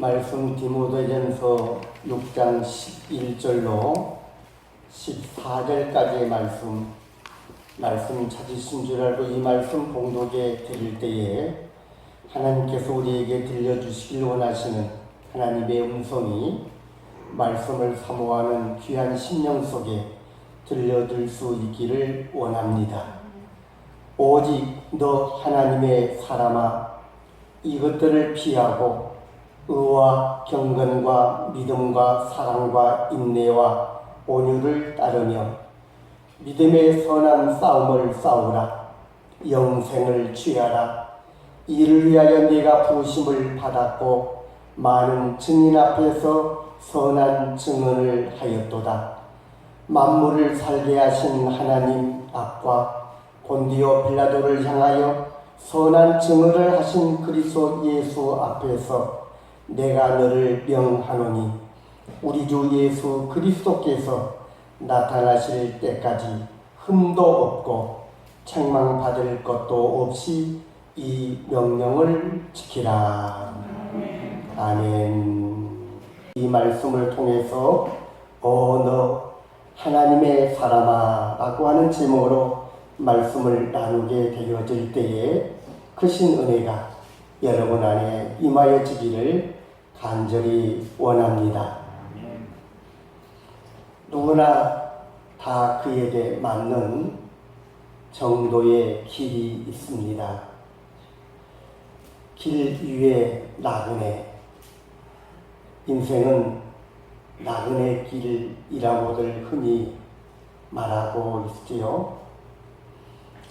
말씀 디모데전서 6장 11절로 14절까지의 말씀 말씀 찾으신 줄 알고 이 말씀 봉독에 드릴 때에 하나님께서 우리에게 들려주시길 원하시는 하나님의 음성이 말씀을 사모하는 귀한 심령 속에 들려들 수 있기를 원합니다. 오직 너 하나님의 사람아 이것들을 피하고 의와 경건과 믿음과 사랑과 인내와 온유를 따르며 믿음의 선한 싸움을 싸우라 영생을 취하라. 이를 위하여 네가 부심을 받았고 많은 증인 앞에서 선한 증언을 하였도다. 만물을 살게 하신 하나님 앞과 본디오 빌라도를 향하여 선한 증언을 하신 그리스도 예수 앞에서 내가 너를 명하노니 우리 주 예수 그리스도께서 나타나실 때까지 흠도 없고 책망받을 것도 없이 이 명령을 지키라. 아멘. 이 말씀을 통해서 어 너 하나님의 사람아 라고 하는 제목으로 말씀을 나누게 되어질 때에 크신 은혜가 여러분 안에 임하여지기를 간절히 원합니다. 누구나 다 그에게 맞는 정도의 길이 있습니다. 길 위에 나그네. 인생은 나그네 길이라고들 흔히 말하고 있지요.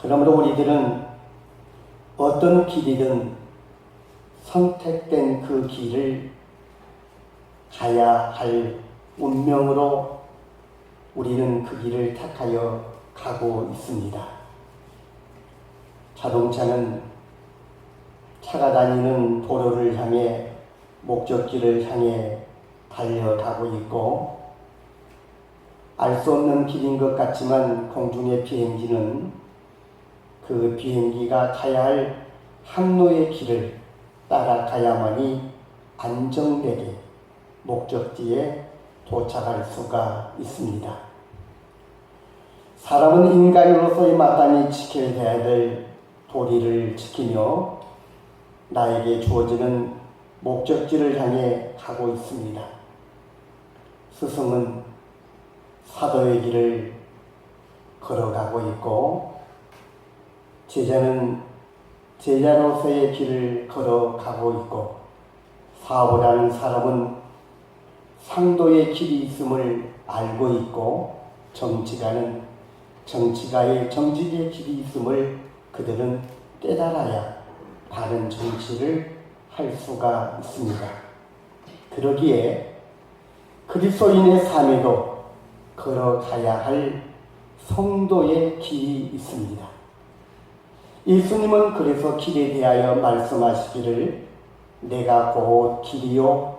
그러므로 우리들은 어떤 길이든 선택된 그 길을 가야 할 운명으로 우리는 그 길을 택하여 가고 있습니다. 자동차는 차가 다니는 도로를 향해 목적지를 향해 달려가고 있고 알 수 없는 길인 것 같지만 공중의 비행기는 그 비행기가 가야 할 항로의 길을 따라가야만이 안정되게 목적지에 도착할 수가 있습니다. 사람은 인간으로서의 마땅히 지켜야 될 도리를 지키며 나에게 주어지는 목적지를 향해 가고 있습니다. 스승은 사도의 길을 걸어가고 있고 제자는 제자로서의 길을 걸어가고 있고 사업을 하는 사람은 상도의 길이 있음을 알고 있고 정치가는 정치가의 정직의 길이 있음을 그들은 깨달아야 바른 정치를 할 수가 있습니다. 그러기에 그리스도인의 삶에도 걸어가야 할 성도의 길이 있습니다. 예수님은 그래서 길에 대하여 말씀하시기를 내가 곧 길이요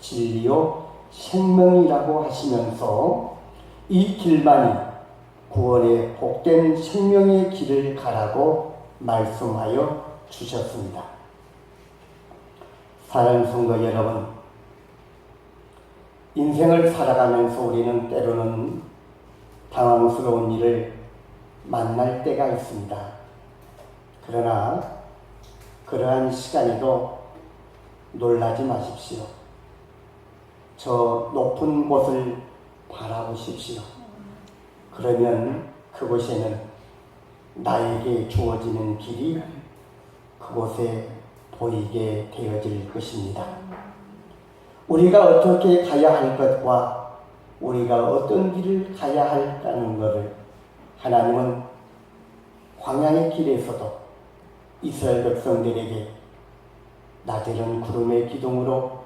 진리요 생명이라고 하시면서 이 길만이 구원의 복된 생명의 길을 가라고 말씀하여 주셨습니다. 사랑하는 성도 여러분, 인생을 살아가면서 우리는 때로는 당황스러운 일을 만날 때가 있습니다. 그러나 그러한 시간에도 놀라지 마십시오. 저 높은 곳을 바라보십시오. 그러면 그곳에는 나에게 주어지는 길이 그곳에 보이게 되어질 것입니다. 우리가 어떻게 가야 할 것과 우리가 어떤 길을 가야 할까는 것을 하나님은 광야의 길에서도 이스라엘 백성들에게 낮에는 구름의 기둥으로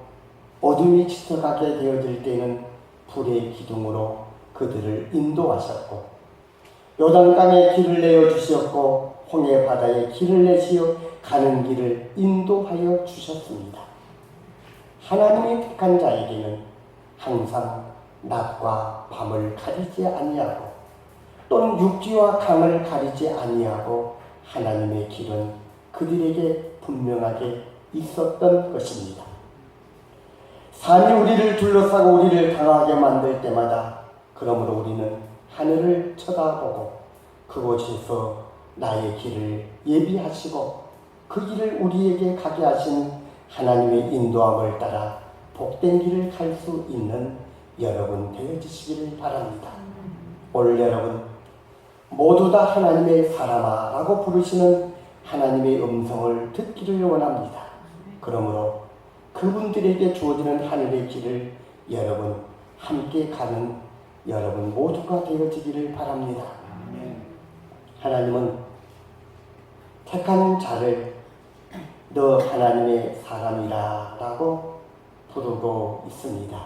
어둠이 짙어가게 되어질 때는 불의 기둥으로 그들을 인도하셨고 요단강에 길을 내어 주셨고 홍해 바다에 길을 내시어 가는 길을 인도하여 주셨습니다. 하나님이 택한 자에게는 항상 낮과 밤을 가리지 아니하고 또는 육지와 강을 가리지 아니하고 하나님의 길은 그들에게 분명하게 있었던 것입니다. 산이 우리를 둘러싸고 우리를 강하게 만들 때마다 그러므로 우리는 하늘을 쳐다보고 그곳에서 나의 길을 예비하시고 그 길을 우리에게 가게 하신 하나님의 인도함을 따라 복된 길을 갈 수 있는 여러분 되어주시기를 바랍니다. 오늘 여러분 모두 다 하나님의 사람아라고 부르시는 하나님의 음성을 듣기를 원합니다. 그러므로 그분들에게 주어지는 하늘의 길을 여러분 함께 가는 여러분 모두가 되어지기를 바랍니다. 하나님은 택한 자를 너 하나님의 사람이라 라고 부르고 있습니다.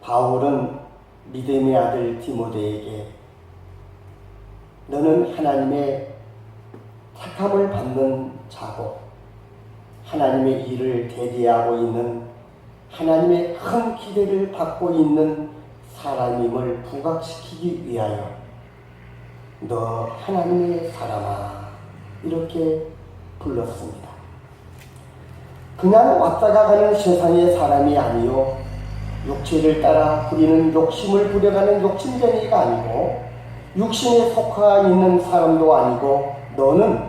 바울은 믿음의 아들 디모데에게 너는 하나님의 택함을 받는 자고 하나님의 일을 대리하고 있는 하나님의 큰 기대를 받고 있는 사람임을 부각시키기 위하여 너 하나님의 사람아 이렇게 불렀습니다. 그냥 왔다가 가는 세상의 사람이 아니요 육체를 따라 부리는 욕심을 부려가는 욕심쟁이가 아니고 육신에 속하 있는 사람도 아니고 너는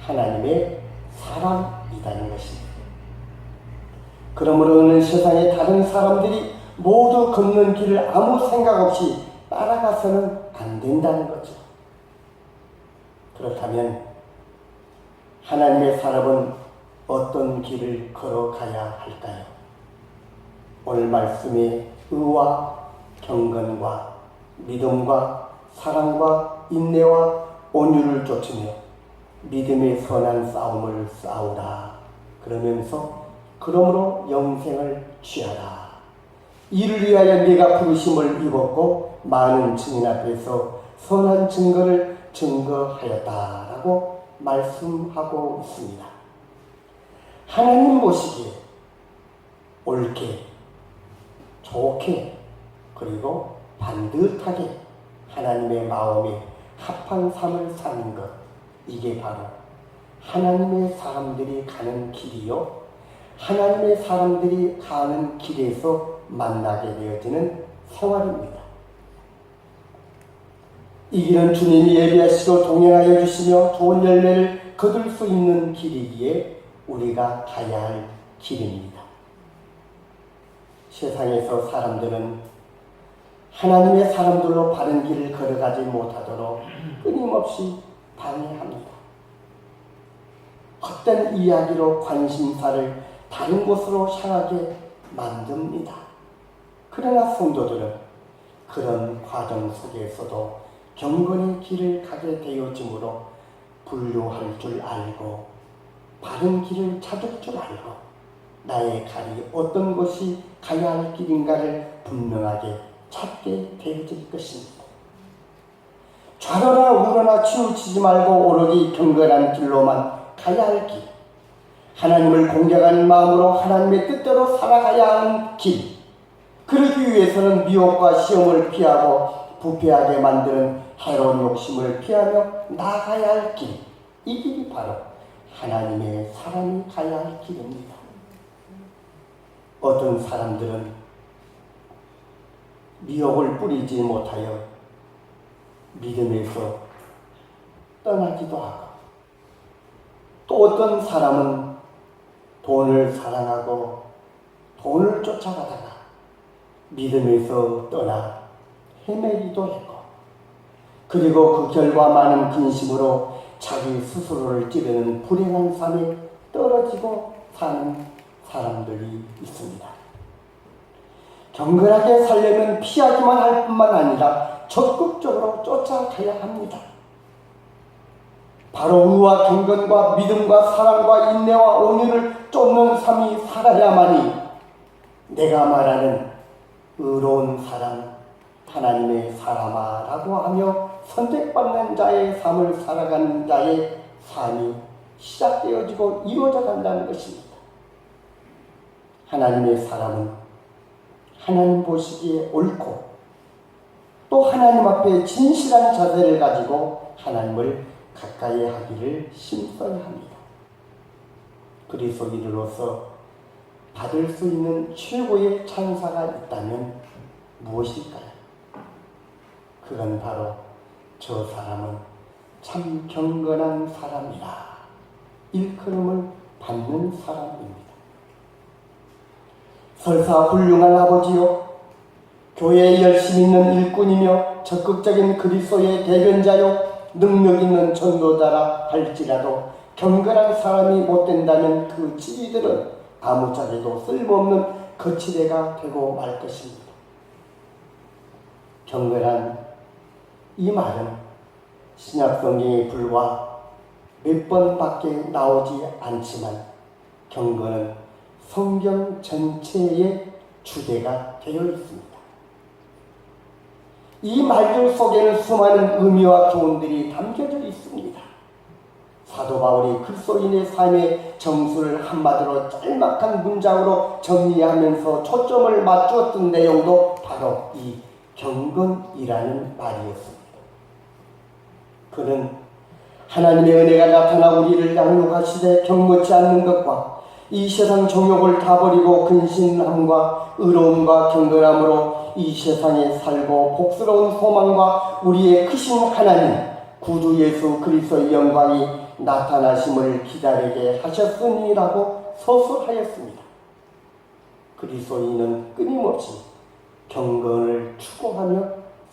하나님의 사람 이라는 것입니다. 그러므로 는 세상의 다른 사람들이 모두 걷는 길을 아무 생각 없이 따라가서는 안 된다는 거죠. 그렇다면 하나님의 사람은 어떤 길을 걸어가야 할까요? 오늘 말씀에 의와 경건과 믿음과 사랑과 인내와 온유를 쫓으며 믿음의 선한 싸움을 싸우라. 그러면서 그러므로 영생을 취하라. 이를 위하여 네가 부르심을 입었고 많은 증인 앞에서 선한 증거를 증거하였다라고 말씀하고 있습니다. 하나님 보시기에 옳게, 좋게, 그리고 반듯하게 하나님의 마음에 합한 삶을 사는 것, 이게 바로 하나님의 사람들이 가는 길이요. 하나님의 사람들이 가는 길에서 만나게 되어지는 생활입니다. 이 길은 주님이 예비하시고 동행하여 주시며 좋은 열매를 거둘 수 있는 길이기에 우리가 가야 할 길입니다. 세상에서 사람들은 하나님의 사람들로 바른 길을 걸어가지 못하도록 끊임없이 방해합니다. 헛된 이야기로 관심사를 다른 곳으로 향하게 만듭니다. 그러나 성도들은 그런 과정 속에서도 경건의 길을 가게 되어지므로 분류할 줄 알고 바른 길을 찾을 줄 알고 나의 갈이 어떤 것이 가야 할 길인가를 분명하게 찾게 되어질 것입니다. 좌로나 우로나 치우치지 말고 오로지 경건한 길로만 가야 할 길. 하나님을 공경하는 마음으로 하나님의 뜻대로 살아가야 하는 길. 그러기 위해서는 미혹과 시험을 피하고 부패하게 만드는 해로운 욕심을 피하며 나아가야 할 길. 이 길이 바로 하나님의 사람이 가야 할 길입니다. 어떤 사람들은 미혹을 뿌리지 못하여 믿음에서 떠나기도 하고 또 어떤 사람은 돈을 사랑하고 돈을 쫓아가다가 믿음에서 떠나 헤매기도 했고 그리고 그 결과 많은 근심으로 자기 스스로를 찌르는 불행한 삶에 떨어지고 사는 사람들이 있습니다. 경건하게 살려면 피하기만 할 뿐만 아니라 적극적으로 쫓아가야 합니다. 바로 의와 경건과 믿음과 사랑과 인내와 온유를 쫓는 삶이 살아야만이 내가 말하는 의로운 사람, 하나님의 사람아라고 하며 선택받는 자의 삶을 살아가는 자의 삶이 시작되어지고 이루어져 간다는 것입니다. 하나님의 사람은 하나님 보시기에 옳고 또 하나님 앞에 진실한 자세를 가지고 하나님을 가까이 하기를 심써야 합니다. 그리스도인으로서 받을 수 있는 최고의 찬사가 있다면 무엇일까요? 그건 바로 저 사람은 참 경건한 사람이라 일컬음을 받는 사람입니다. 설사 훌륭한 아버지요, 교회에 열심 있는 일꾼이며 적극적인 그리스도의 대변자요, 능력 있는 전도자라 할지라도 경건한 사람이 못 된다면 그 지위들은 아무짝에도 쓸모없는 거치대가 되고 말 것입니다. 경건한 이 말은 신약 성경에 불과 몇 번밖에 나오지 않지만 경건은 성경 전체의 주제가 되어 있습니다. 이 말들 속에는 수많은 의미와 교훈들이 담겨져 있습니다. 사도 바울이 그리스도인의 삶의 정수를 한마디로 짤막한 문장으로 정리하면서 초점을 맞추었던 내용도 바로 이 경건이라는 말이었습니다. 그는 하나님의 은혜가 나타나 우리를 양육하시되 경고치 않는 것과 이 세상 정욕을 다 버리고 근신함과 의로움과 경건함으로 이 세상에 살고 복스러운 소망과 우리의 크신 하나님 구주 예수 그리스도의 영광이 나타나심을 기다리게 하셨으니라고 서술하였습니다. 그리스도인은 끊임없이 경건을 추구하며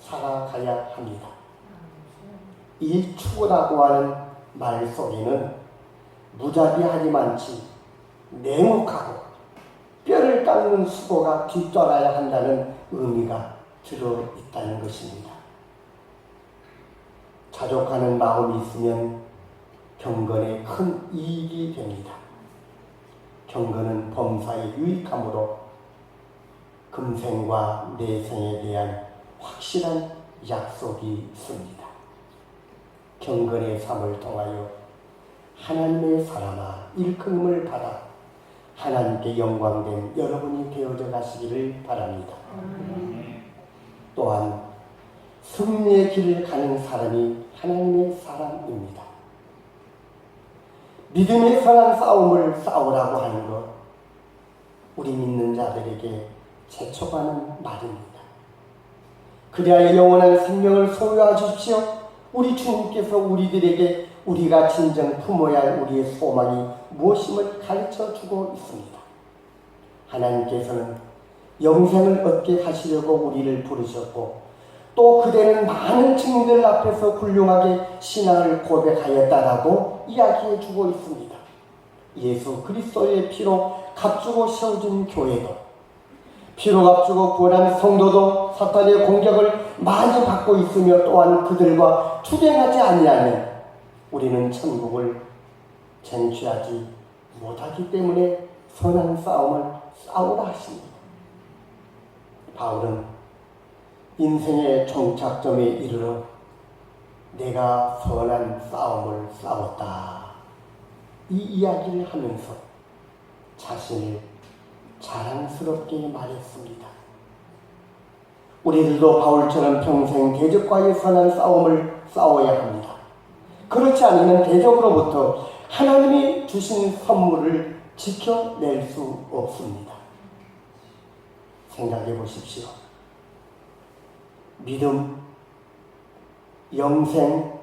살아가야 합니다. 이 추구라고 하는 말 속에는 무자비하지만치 냉혹하고 뼈를 깎는 수고가 뒤따라야 한다는 의미가 들어 있다는 것입니다. 자족하는 마음이 있으면 경건에 큰 이익이 됩니다. 경건은 범사에 유익함으로 금생과 내생에 대한 확실한 약속이 있습니다. 경건의 삶을 통하여 하나님의 사람아 일컬음을 받아 하나님께 영광된 여러분이 되어져 가시기를 바랍니다. 또한 승리의 길을 가는 사람이 하나님의 사람입니다. 믿음의 선한 싸움을 싸우라고 하는 것, 우리 믿는 자들에게 재촉하는 말입니다. 그리하여 영원한 생명을 소유하십시오. 우리 주님께서 우리들에게 우리가 진정 품어야 할 우리의 소망이 무엇임을 가르쳐 주고 있습니다. 하나님께서는 영생을 얻게 하시려고 우리를 부르셨고 또 그대는 많은 증인들 앞에서 훌륭하게 신앙을 고백하였다라고 이야기해 주고 있습니다. 예수 그리스도의 피로 값주고 세워진 교회도 피로 값주고 구원한 성도도 사탄의 공격을 많이 받고 있으며 또한 그들과 투쟁하지 아니하면 우리는 천국을 쟁취하지 못하기 때문에 선한 싸움을 싸우라 하십니다. 바울은 인생의 종착점에 이르러 내가 선한 싸움을 싸웠다. 이 이야기를 하면서 자신을 자랑스럽게 말했습니다. 우리들도 바울처럼 평생 대적과의 선한 싸움을 싸워야 합니다. 그렇지 않으면 대적으로부터 하나님이 주신 선물을 지켜낼 수 없습니다. 생각해 보십시오. 믿음, 영생,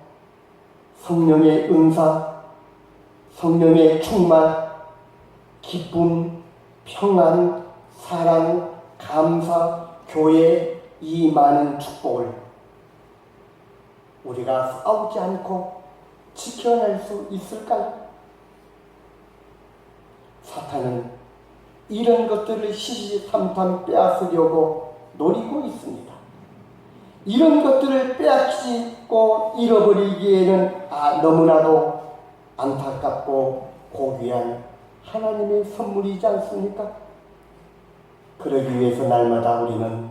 성령의 은사, 성령의 충만, 기쁨, 평안, 사랑, 감사, 교회 이 많은 축복을 우리가 싸우지 않고 지켜낼 수 있을까요? 사탄은 이런 것들을 시시탐탐 빼앗으려고 노리고 있습니다. 이런 것들을 빼앗기고 잃어버리기에는 아, 너무나도 안타깝고 고귀한 하나님의 선물이지 않습니까? 그러기 위해서 날마다 우리는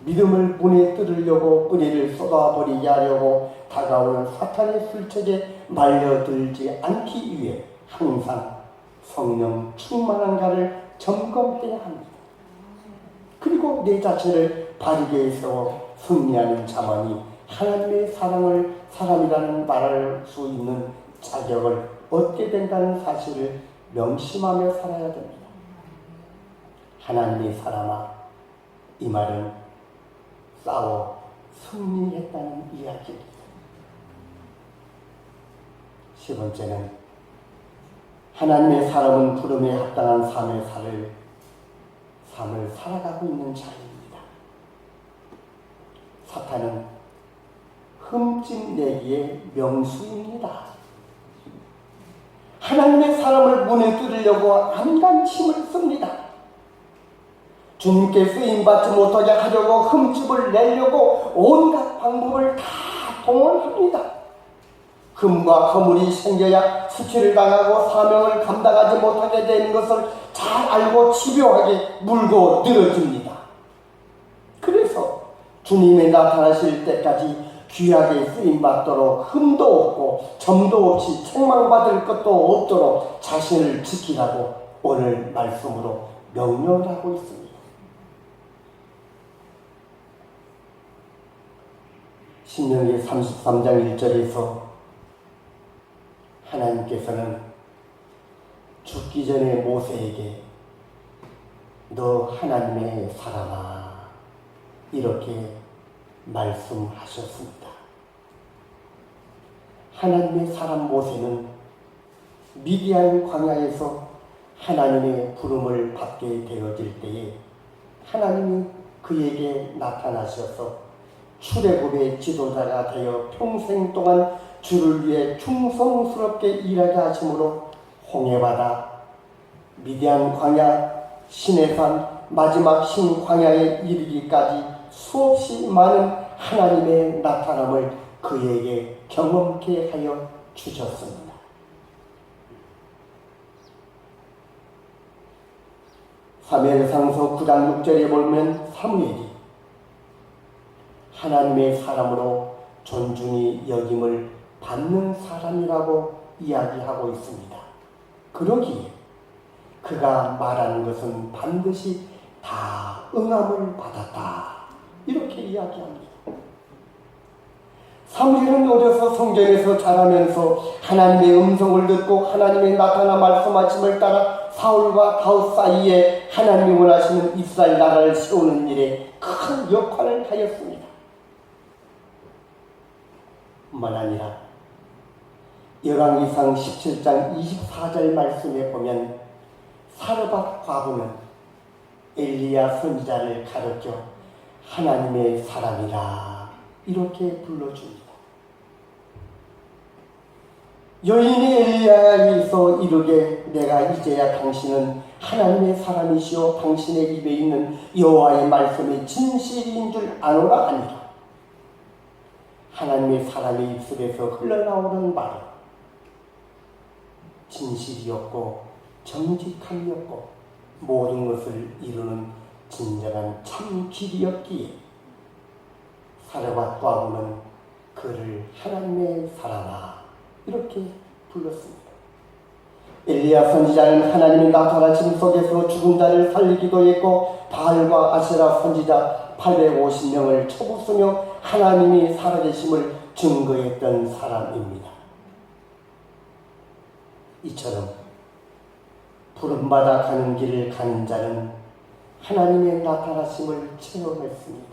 믿음을 문에 뜯으려고 뿌리를 쏟아버리게 하려고 다가오는 사탄의 술책에 말려들지 않기 위해 항상 성령 충만한가를 점검해야 합니다. 그리고 내 자체를 바르게 세워 승리하는 자만이 하나님의 사랑을 사람이라는 말할 수 있는 자격을 얻게 된다는 사실을 명심하며 살아야 됩니다. 하나님의 사람아 이 말은 싸워 승리했다는 이야기입니다. 세 번째는 하나님의 사람은 부름에 합당한 삶을 살을 삶을 살아가고 있는 자입니다. 사탄은 흠집 내기의 명수입니다. 하나님의 사람을 문에 뚫으려고 안간 힘을 씁니다. 주님께 쓰임받지 못하게 하려고 흠집을 내려고 온갖 방법을 다 동원합니다. 금과 허물이 생겨야 수치를 당하고 사명을 감당하지 못하게 되는 것을 잘 알고 집요하게 물고 늘어집니다. 그래서 주님이 나타나실 때까지 귀하게 쓰임받도록 흠도 없고 점도 없이 책망받을 것도 없도록 자신을 지키라고 오늘 말씀으로 명령을 하고 있습니다. 신명기 33장 1절에서 하나님께서는 죽기 전에 모세에게 너 하나님의 사람아 이렇게 말씀하셨습니다. 하나님의 사람 모세는 미디안 광야에서 하나님의 부름을 받게 되어질 때에 하나님이 그에게 나타나셔서 출애굽의 지도자가 되어 평생 동안 주를 위해 충성스럽게 일하게 하심으로 홍해바다, 미디안 광야, 시내산, 마지막 신 광야에 이르기까지 수없이 많은 하나님의 나타남을 그에게 경험케 하여 주셨습니다. 사무엘상서 9장 6절에 보면 사무엘이 하나님의 사람으로 존중이 여김을 받는 사람이라고 이야기하고 있습니다. 그러기에 그가 말하는 것은 반드시 다 응함을 받았다. 이렇게 이야기합니다. 사무엘은 어려서 성전에서 자라면서 하나님의 음성을 듣고 하나님의 나타나 말씀하심을 따라 사울과 다윗 사이에 하나님이 원하시는 이스라엘 나라를 세우는 일에 큰 역할을 하였습니다. 뿐만 아니라 열왕기상 17장 24절 말씀에 보면 사르밧 과부는 엘리야 선지자를 가르쳐 하나님의 사람이라 이렇게 불러줍니다. 여인이 엘리야에서 이르게 내가 이제야 당신은 하나님의 사람이시오 당신의 입에 있는 여호와의 말씀이 진실인 줄 아노라 하니라. 하나님의 사람의 입술에서 흘러나오는 말은 진실이었고 정직함이었고 모든 것을 이루는 진정한 참 길이었기에 사르밧 과부는 그를 하나님의 사람아 이렇게 불렀습니다. 엘리야 선지자는 하나님의 나타나심 속에서 죽은 자를 살리기도 했고 바알과 아세라 선지자 850명을 쳐부수며 하나님이 살아계심을 증거했던 사람입니다. 이처럼 부름받아 가는 길을 가는 자는 하나님의 나타나심을 체험했습니다.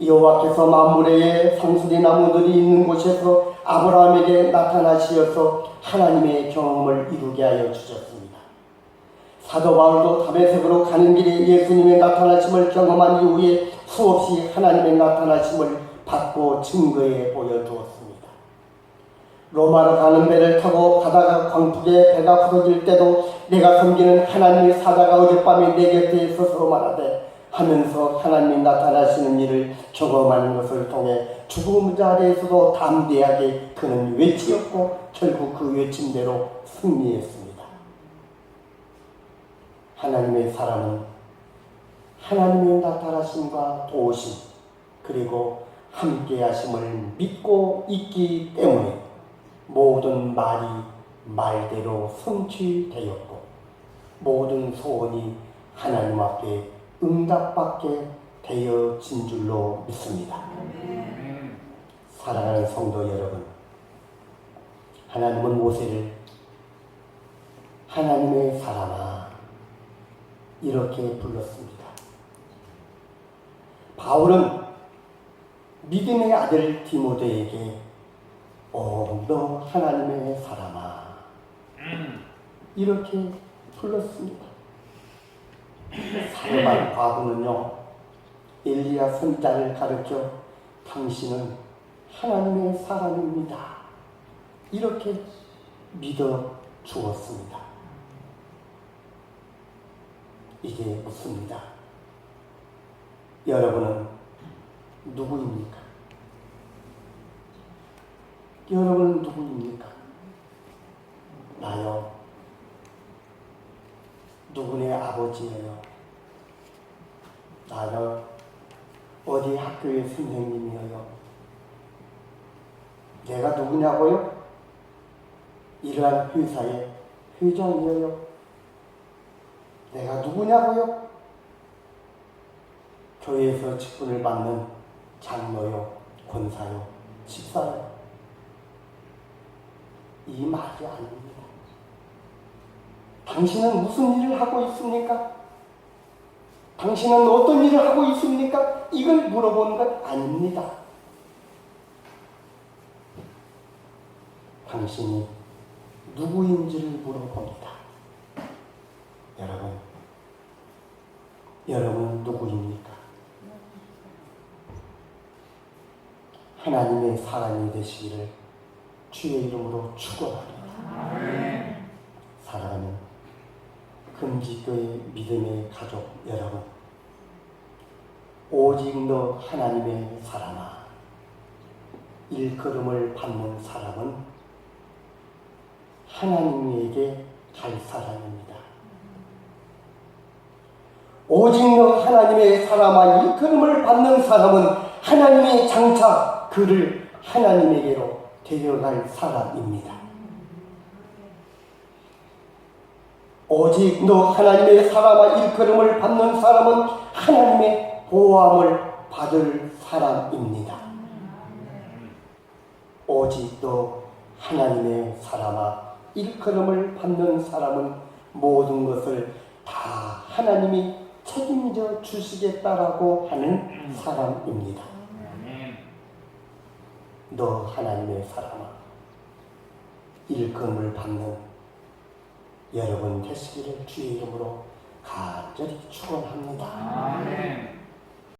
여호와께서 만물의 상수리 나무들이 있는 곳에서 아브라함에게 나타나시어서 하나님의 경험을 이루게 하여 주셨습니다. 사도 바울도 다메섹으로 가는 길에 예수님의 나타나심을 경험한 이후에 수없이 하나님의 나타나심을 받고 증거해 보여주었습니다. 로마로 가는 배를 타고 가다가 광풍에 배가 부러질 때도 내가 섬기는 하나님의 사자가 어젯밤에 내 곁에 있어서 말하되 하면서 하나님 나타나시는 일을 경험하는 것을 통해 죽음 자리에서도 담대하게 그는 외치었고 결국 그 외침대로 승리했습니다. 하나님의 사람은 하나님의 나타나심과 도우심 그리고 함께 하심을 믿고 있기 때문에 모든 말이 말대로 성취되었고 모든 소원이 하나님 앞에 응답받게 되어진 줄로 믿습니다. 사랑하는 성도 여러분, 하나님은 모세를 하나님의 사람아 이렇게 불렀습니다. 바울은 믿음의 아들 디모데에게 오, 너 하나님의 사람아 이렇게 불렀습니다. 사르반 과부는요 엘리야 선자를 가르쳐 당신은 하나님의 사람입니다. 이렇게 믿어 주었습니다. 이게 묻습니다. 여러분은 누구입니까? 여러분은 누구입니까? 나요. 누구네 아버지예요. 나는 어디 학교의 선생님이에요. 내가 누구냐고요? 이러한 회사의 회장이에요. 내가 누구냐고요? 교회에서 직분을 받는 장로요, 권사요, 집사요. 이 말이 아닙니다. 당신은 무슨 일을 하고 있습니까? 당신은 어떤 일을 하고 있습니까? 이걸 물어보는 것 아닙니다. 당신이 누구인지를 물어봅니다. 여러분, 여러분 누구입니까? 하나님의 사랑이 되시기를 주의 이름으로 축원합니다. 사랑하는 금지교의 믿음의 가족 여러분, 오직 너 하나님의 사랑아, 일컬음을 받는 사람은 하나님에게 갈 사람입니다. 오직 너 하나님의 사람아 일컬음을 받는 사람은 하나님이 장차 그를 하나님에게로 데려갈 사람입니다. 오직 너 하나님의 사람아 일컬음을 받는 사람은 하나님의 보호함을 받을 사람입니다. 오직 너 하나님의 사람아 일컬음을 받는 사람은 모든 것을 다 하나님이 책임져 주시겠다라고 하는 사람입니다. 너 하나님의 사람아 일컬음을 받는 여러분 되시기를 주의 이름으로 간절히 축원합니다. 아멘.